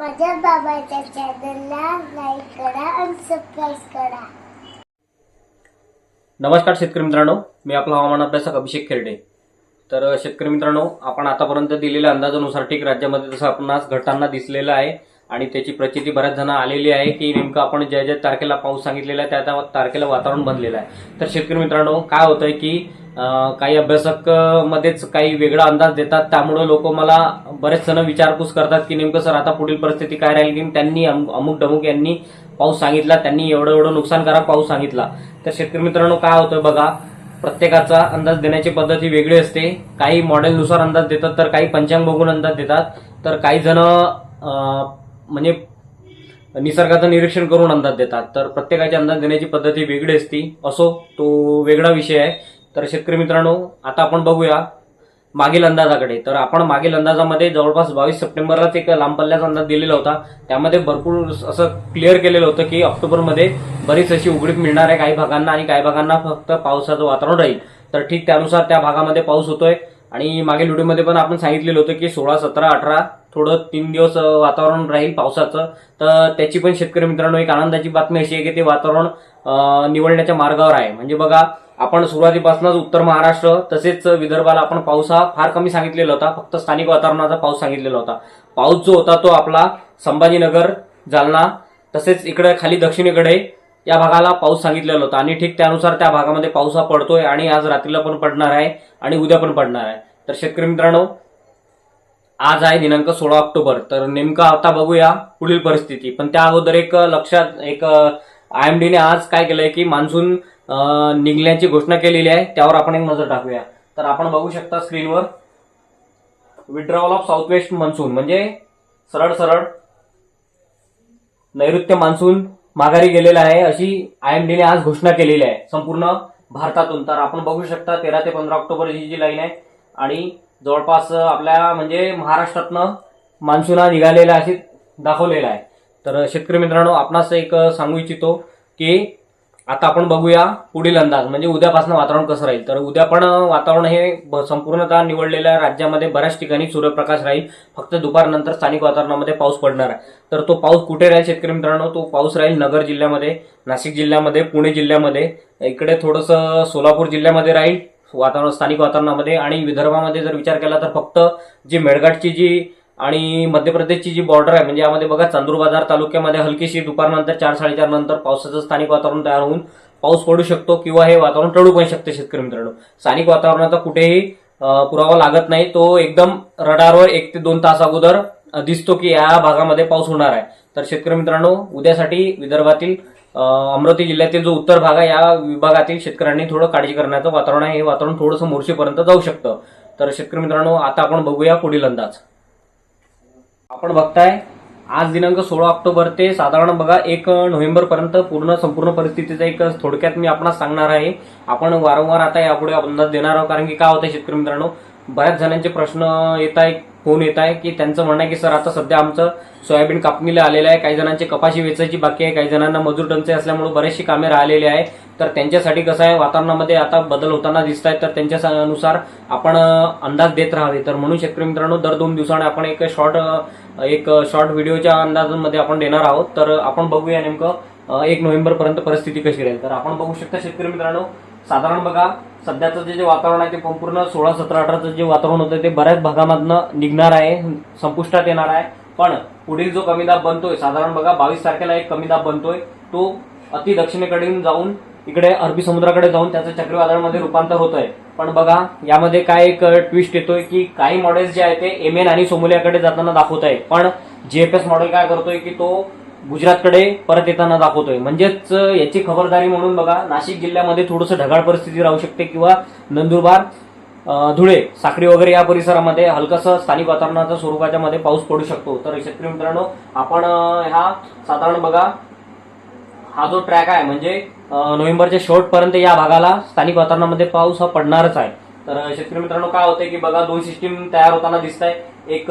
माझ्या बाबाच्या चॅनलला लाईक करा आणि सबस्क्राईब करा. नमस्कार शेतकरी मित्रांनो मी आपला हवामान अभ्यासक अभिषेक खेरडे. तर शेतकरी मित्रांनो आपण आतापर्यंत दिलेल्या अंदाजानुसार ठीक राज्यामध्ये जसं आपणास घटांना दिसलेलं आहे. आणि त्याची प्रचिती बऱ्याच जण आलेली आहे की नेमकं आपण ज्या ज्या तारखेला पाऊस सांगितलेला आहे त्या त्या तारखेला वातावरण बनलेलं आहे. तर शेतकरी मित्रांनो काय होतंय की काही अभ्यासक मध्येच काही वेगळा अंदाज देतात. त्यामुळे लोक मला बरेच जण विचारपूस करतात की नेमकं सर आता पुढील परिस्थिती काय राहील? की त्यांनी अमुक डमुक यांनी पाऊस सांगितला त्यांनी एवढं एवढं नुकसान करा पाऊस सांगितला. तर शेतकरी मित्रांनो काय होतं बघा प्रत्येकाचा अंदाज देण्याची पद्धत ही वेगळी असते. काही मॉडेलनुसार अंदाज देतात तर काही पंचांग बघून अंदाज देतात. तर काही जण म्हणजे निसर्गाचं निरीक्षण करून अंदाज देतात. तर प्रत्येकाची अंदाज देण्याची पद्धती वेगळी असते. असो तो वेगळा विषय आहे. तर शेतकरी मित्रांनो आता आपण बघूया मागील अंदाजाकडे. तर आपण मागील अंदाजामध्ये जवळपास बावीस सप्टेंबरलाच एक लांब पल्ल्याचा अंदाज दिलेला होता. त्यामध्ये भरपूर असं क्लिअर केलेलं होतं की ऑक्टोबरमध्ये बरीच अशी उघडीप मिळणार आहे काही भागांना आणि काही भागांना फक्त पावसाचं वातावरण राहील. तर ठीक त्यानुसार त्या भागामध्ये पाऊस होतोय. आणि मागील व्हिडिओमध्ये पण आपण सांगितलेलं होतं की सोळा सतरा अठरा थोडं तीन दिवस वातावरण राहील पावसाचं. तर त्याची पण शेतकरी मित्रांनो एक आनंदाची बातमी अशी आहे की ते वातावरण निवडण्याच्या मार्गावर आहे. म्हणजे बघा आपण सुरुवातीपासूनच उत्तर महाराष्ट्र तसेच विदर्भाला आपण पाऊस हा फार कमी सांगितलेला होता. फक्त स्थानिक वातावरणाचा पाऊस सांगितलेला होता. पाऊस जो होता तो आपला संभाजीनगर जालना तसेच इकडे खाली दक्षिणेकडे या भागाला पाऊस सांगितलेला होता. आणि ठीक त्यानुसार त्या भागामध्ये पाऊस हा पडतोय आणि आज रात्रीला पण पडणार आहे आणि उद्या पण पडणार आहे. तर शेतकरी मित्रांनो आज आहे दिनांक सोळा ऑक्टोबर. तर नेमकं आता बघूया पुढील परिस्थिती. पण त्या अगोदर एक लक्षात एक आय एम डीने आज काय केलंय की मान्सून निघण्याची घोषणा केलेली आहे. त्यावर आपण एक नजर टाकूया. तर आपण बघू शकता स्क्रीनवर withdrawal of south west monsoon म्हणजे सरळ सरळ नैऋत्य मान्सून माघारी गेलेला आहे. अशी आय एम डीने आज घोषणा केलेली आहे. संपूर्ण भारतातून. तर आपण बघू शकता तेरा ते पंधरा ऑक्टोबर ही जी लाईन आहे आणि जवळपास आपल्या म्हणजे महाराष्ट्रातनं मान्सून हा निघालेला अशी दाखवलेला आहे. तर शेतकरी मित्रांनो आपणास एक सांगू इच्छितो की आता आपण बघूया पुढील अंदाज. म्हणजे उद्यापासून वातावरण कसं राहील? तर उद्या पण वातावरण हे संपूर्णतः निवडलेल्या राज्यामध्ये बऱ्याच ठिकाणी सूर्यप्रकाश राहील. फक्त दुपारनंतर स्थानिक वातावरणामध्ये पाऊस पडणार आहे. तर तो पाऊस कुठे राहील शेतकरी मित्रांनो? तो पाऊस राहील नगर जिल्ह्यामध्ये नाशिक जिल्ह्यामध्ये पुणे जिल्ह्यामध्ये. इकडे थोडंसं सोलापूर जिल्ह्यामध्ये राहील वातावरण स्थानिक वातावरणामध्ये. आणि विदर्भामध्ये जर विचार केला तर फक्त जी मेळघाटची जी आणि मध्य प्रदेशची जी बॉर्डर आहे म्हणजे यामध्ये बघा चांदूरबाजार तालुक्यामध्ये हलकीशी दुपारनंतर चार साडेचार नंतर पावसाचं स्थानिक वातावरण तयार होऊन पाऊस पडू शकतो किंवा हे वातावरण टळू पण शकते शेतकरी मित्रांनो. स्थानिक वातावरणाचा कुठेही पुरावा लागत नाही तो एकदम रडारवर एक ते दोन तास अगोदर दिसतो की या भागामध्ये पाऊस होणार आहे. तर शेतकरी मित्रांनो उद्यासाठी विदर्भातील अमरावती जिल्ह्यातील जो उत्तर भाग आहे या विभागातील शेतकऱ्यांनी थोडं काळजी करण्याचं वातावरण आहे. हे वातावरण थोडंसं मोर्शीपर्यंत जाऊ शकतं. तर शेतकरी मित्रांनो आता आपण बघूया पुढील अंदाज. आपण बघताय आज दिनांक सोळा ऑक्टोबर ते साधारण बघा एक नोव्हेंबर पर्यंत पूर्ण संपूर्ण परिस्थितीचा एक थोडक्यात मी आपणास सांगणार आहे. आपण वारंवार आता यापुढे अंदाज देणार आहोत कारण की काय होतं शेतकरी मित्रांनो बऱ्याच जणांचे प्रश्न येत आहे फोन येत आहे की त्यांचं म्हणणं आहे की सर आता सध्या आमचं सोयाबीन कापणीला आलेलं आहे काही जणांचे कपाशी वेचायची बाकी आहे काही जणांना मजूर टंचाई असल्यामुळे बरेचशी कामे राहिलेली आहे तर त्यांच्यासाठी कसं आहे वातावरणामध्ये आता बदल होताना दिसत आहेत तर त्यांच्यानुसार आपण अंदाज देत राहावे. तर म्हणून शेतकरी मित्रांनो दर दोन दिवसाने आपण एक शॉर्ट एक शॉर्ट व्हिडिओच्या अंदाजांमध्ये आपण देणार आहोत. तर आपण बघूया नेमकं एक नोव्हेंबर पर्यंत परिस्थिती कशी राहील. तर आपण बघू शकता शेतकरी मित्रांनो साधारण बघा सध्याचं जे जे वातावरण आहे ते संपूर्ण सोळा सतरा अठराचं जे वातावरण होतं ते बऱ्याच भागामधनं निघणार आहे संपुष्टात येणार आहे. पण पुढील जो कमी दाब बनतोय साधारण बघा बावीस तारखेला एक कमी दाब बनतोय तो अति दक्षिणेकडून जाऊन इकडे अरबी समुद्राकडे जाऊन त्याचं चक्रीवादळामध्ये रूपांतर होत आहे पण बघा यामध्ये काय एक ट्विस्ट येतोय की काही मॉडेल्स जे आहे ते एम एन आणि सोमोलियाकडे जाताना दाखवत आहे पण जीएफएस मॉडेल काय करतोय की तो गुजरातकडे परत येताना दाखवतोय. म्हणजेच याची खबरदारी म्हणून बघा नाशिक जिल्ह्यामध्ये थोडंसं ढगाळ परिस्थिती राहू शकते किंवा नंदुरबार धुळे साखरी वगैरे या परिसरामध्ये हलकसं स्थानिक वातावरणाच्या स्वरूपाच्या मध्ये पाऊस पडू शकतो. तर शेतकरी मित्रांनो आपण हा ह्या साधारण बघा हा जो ट्रॅक आहे म्हणजे नोव्हेंबरच्या शेवटपर्यंत या भागाला स्थानिक वातावरणामध्ये पाऊस हा पडणारच आहे. तर शेतकरी मित्रांनो काय होतंय की बघा दोन सिस्टीम तयार होताना दिसत आहे एक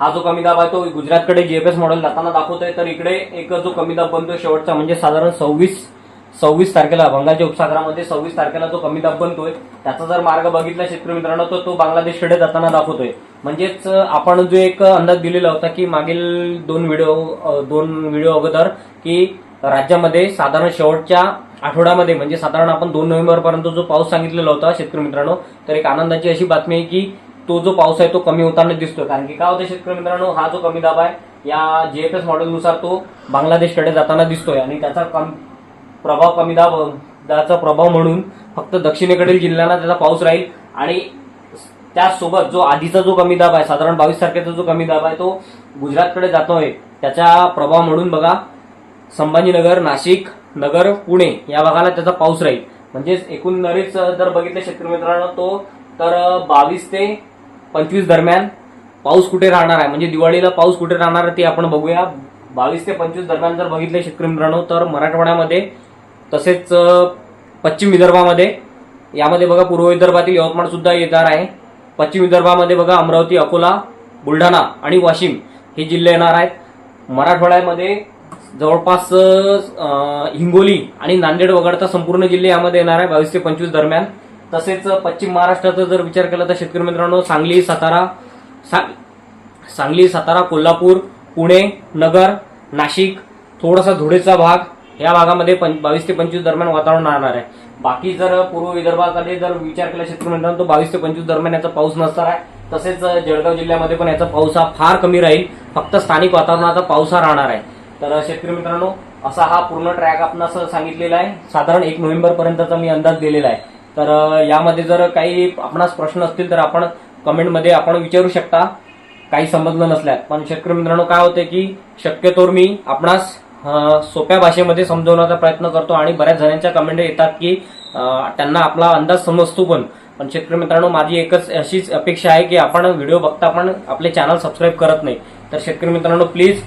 हा जो कमी दाब आहे तो गुजरातकडे जीएफएस मॉडेल जाताना दाखवतोय. तर इकडे एक जो कमी दाब बनतोय शेवटचा म्हणजे साधारण सव्वीस सव्वीस तारखेला बंगालच्या उपसागरामध्ये सव्वीस तारखेला जो कमी दाब बनतोय त्याचा जर मार्ग बघितला शेतकरी मित्रांनो तर तो बांगलादेशकडे जाताना दाखवतोय. म्हणजेच आपण जो एक अंदाज दिलेला होता की मागील दोन व्हिडिओ दोन व्हिडिओ अगोदर की राज्यामध्ये साधारण शेवटच्या आठवड्यामध्ये म्हणजे साधारण आपण दोन नोव्हेंबर पर्यंत जो पाऊस सांगितलेला होता शेतकरी मित्रांनो तर एक आनंदाची अशी बातमी आहे की तो जो पाऊस आहे तो कमी होताना दिसतोय. कारण की काय होतं शेतकरी मित्रांनो हा जो कमी दाब आहे या जीएफएस मॉडेलनुसार तो बांगलादेशकडे जाताना दिसतोय आणि त्याचा कम प्रभाव कमी दाब दाचा प्रभाव म्हणून फक्त दक्षिणेकडील जिल्ह्यांना त्याचा पाऊस राहील आणि त्याचसोबत जो आधीचा जो कमी दाब आहे साधारण बावीस तारखेचा जो कमी दाब आहे तो गुजरातकडे जातोय त्याचा प्रभाव म्हणून बघा संभाजीनगर नाशिक नगर पुणे या भागाला त्याचा पाऊस राहील. म्हणजेच एकूणरीच जर बघितलं शेतकरी मित्रांनो तो तर बावीस ते पंचवीस दरम्यान पाऊस कुठे राहणार आहे? म्हणजे दिवाळीला पाऊस कुठे राहणार आहे ते आपण बघूया. बावीस ते पंचवीस दरम्यान जर बघितलं शेतकरी मित्रांनो तर मराठवाड्यामध्ये तसेच पश्चिम विदर्भामध्ये यामध्ये बघा पूर्व विदर्भातील यवतमाळ सुद्धा येणार आहे. पश्चिम विदर्भामध्ये बघा अमरावती अकोला बुलढाणा आणि वाशिम हे जिल्हे येणार आहेत. मराठवाड्यामध्ये जवळपास हिंगोली आणि नांदेड वगळता संपूर्ण जिल्हे यामध्ये येणार आहे बावीस ते पंचवीस दरम्यान. तसेच पश्चिम महाराष्ट्राचा जर विचार केला तर शेतकरी मित्रांनो सांगली सातारा सा- सांगली सातारा कोल्हापूर पुणे नगर नाशिक थोडासा धुळेचा भाग या भागामध्ये बावीस ते पंचवीस दरम्यान वातावरण राहणार आहे. बाकी जर पूर्व विदर्भाकडे जर विचार केला शेतकरी मित्रांनो तो बावीस ते पंचवीस दरम्यान याचा पाऊस नसणार आहे. तसेच जळगाव जिल्ह्यामध्ये पण याचा पाऊस हा फार कमी राहील. फक्त स्थानिक वातावरणाचा पाऊस हा राहणार आहे. तर शेतकरी मित्रांनो असा हा पूर्ण ट्रॅक आपणास सांगितलेला आहे. साधारण एक नोव्हेंबर पर्यंतचा मी अंदाज दिलेला आहे. तर यामध्ये जर काही आपणास प्रश्न असतील तर आपण कमेंटमध्ये आपण विचारू शकता. काही समजलं नसल्यात. पण शेतकरी मित्रांनो काय होते की शक्यतोवर मी आपणास सोप्या भाषेमध्ये समजवण्याचा प्रयत्न करतो आणि बऱ्याच जणांच्या कमेंट येतात की त्यांना आपला अंदाज समजतो पण. पण शेतकरी मित्रांनो माझी एकच अशीच अपेक्षा आहे की आपण व्हिडिओ बघता पण आपले चॅनल सबस्क्राईब करत नाही. तर शेतकरी मित्रांनो प्लीज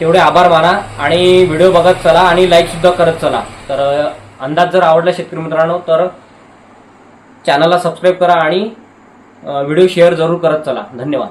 तेवढे आभार माना आणि व्हिडिओ बघत चला आणि लाईकसुद्धा करत चला. तर अंदाज जर आवडला शेतकरी मित्रांनो तर चॅनलला सबस्क्राईब करा आणि व्हिडिओ शेअर जरूर करत चला. धन्यवाद.